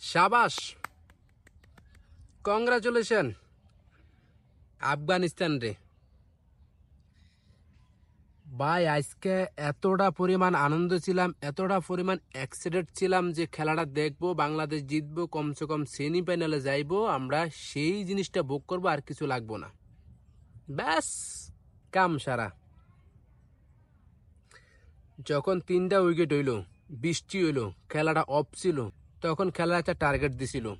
সাবাস। কংগ্রাচুলেশন। আফগানিস্তান রে। ভাই, আজকে এতটা পরিমাণ আনন্দ ছিলাম, এতটা পরিমাণ এক্সাইটেড ছিলাম যে খেলাটা দেখব, বাংলাদেশ জিতবো, কমসে কম সেমি ফাইনালে যাইবো, আমরা সেই জিনিসটা বুক করব, আর কিছু লাগবো না। ব্যাস, কাম সারা। যখন তিনটা উইকেট হইল, বৃষ্টি হইল, খেলাটা অফ ছিল তখন খেলার একটা টার্গেট দিছিল।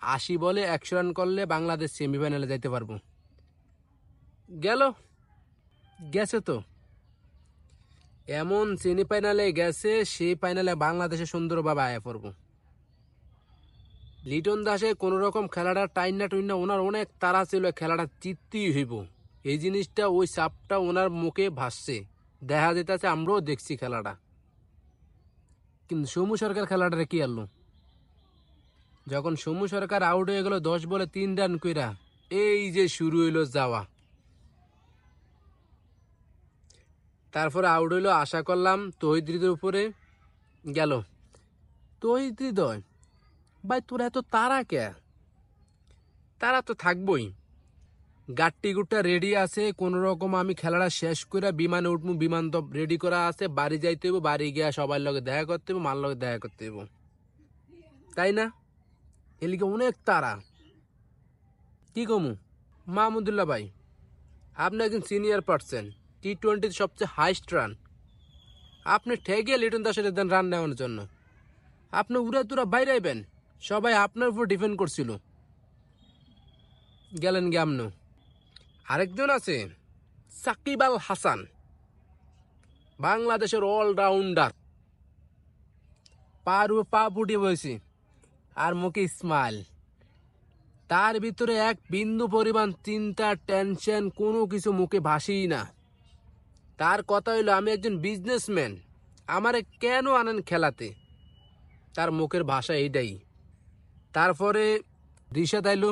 আশি বলে একশো রান করলে বাংলাদেশ সেমিফাইনালে যাইতে পারব। গেল। গেছে তো। এমন সেমিফাইনালে গেছে, সেই ফাইনালে বাংলাদেশে সুন্দরভাবে আয়া পড়ব। লিটন দাসে কোন রকম খেলাটা টাইনা টুইনা ওনার অনেক তারা ছিল, খেলাটা জিততেই হইব। এই জিনিসটা, ওই চাপটা ওনার মুখে ভাসছে। দেখা যেতেছে আমরাও দেখছি খেলাটা। কিন্তু সৌমু সরকার খেলাটা কি আনলো? যখন সৌমু সরকার আউট হয়ে গেল দশ বলে তিন রান কইরা, এই যে শুরু হইল যাওয়া। তারপরে আউট হইল আশা করলাম তহিদ উপরে গেল। তহিদ হৃদয়, ভাই তোরা এত তারা কে? তারা তো থাকবই। গাট্টি গুট্টা রেডি আছে, কোন রকম আমি খেলাটা শেষ করে বিমানে উঠবো বিমান তো রেডি করা আছে, বাড়ি যাইতে হইব, বাড়ি গিয়া সবার লগে দেখা করতে হইব, মার লগে দেখা করতে হইব। তাই না? এলিকে অনেক তারা। কি কমু? মাহমুদুল্লাহ ভাই, আপনি একজন সিনিয়র পার্সন টি টোয়েন্টির সবচেয়ে হাইস্ট রান আপনি ঠেকে লিটন দাসের দেন রান নেওয়ার জন্য। আপনি উড়া তুরা বাইরে আইবেন, সবাই আপনার উপর ডিপেন্ড করছিল। গেলেন গেমনো আরেকজন আছে সাকিব আল হাসান, বাংলাদেশের অলরাউন্ডার পার পা ফুটিয়ে বসে, আর মুখে স্মাইল তার ভিতরে এক বিন্দু পরিমাণ চিন্তা টেনশন কোনো কিছু মুখে ভাসেই না। তার কথা হইল, আমি একজন বিজনেসম্যান আমারে কেন আনেন খেলাতে? তার মুখের ভাষা এইটাই। তারপরে দিশা তাইলো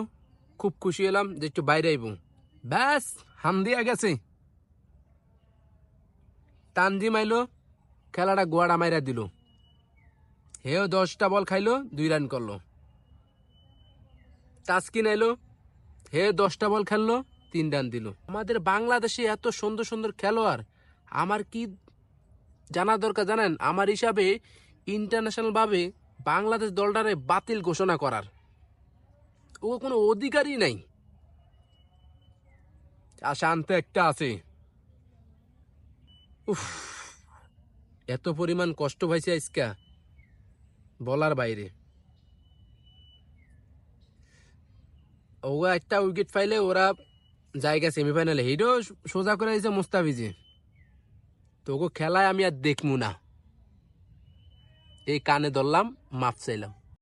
খুব খুশি হলাম যে একটু বাইরে আইব। ব্যাস, হাম দিয়া গেছে। তানজিম আইলো খেলাটা গোয়াড়া মাইরা দিল। হেও দশটা বল খাইলো, দুই রান করল। তাসকিন এলো হে দশটা বল খেললো, তিন রান দিল। আমাদের বাংলাদেশে এত সুন্দর সুন্দর খেলোয়াড়, আমার কি জানা দরকার জানেন? আমার হিসাবে ইন্টারন্যাশনাল ভাবে বাংলাদেশ দলটারে বাতিল ঘোষণা করার। ও কোনো অধিকারই নাই। শান্ত একটা আছে। উফ, এত পরিমাণ কষ্ট পাইছে আজকা, বলার বাইরে। ওরা একটা উইকেট পাইলে ওরা জায়গা সেমিফাইনালে হিরো সোজা করে দিয়েছে মুস্তাফিজে তো ওকে খেলায় আমি আর দেখমু না। এই কানে ধরলাম মাপ চাইলাম।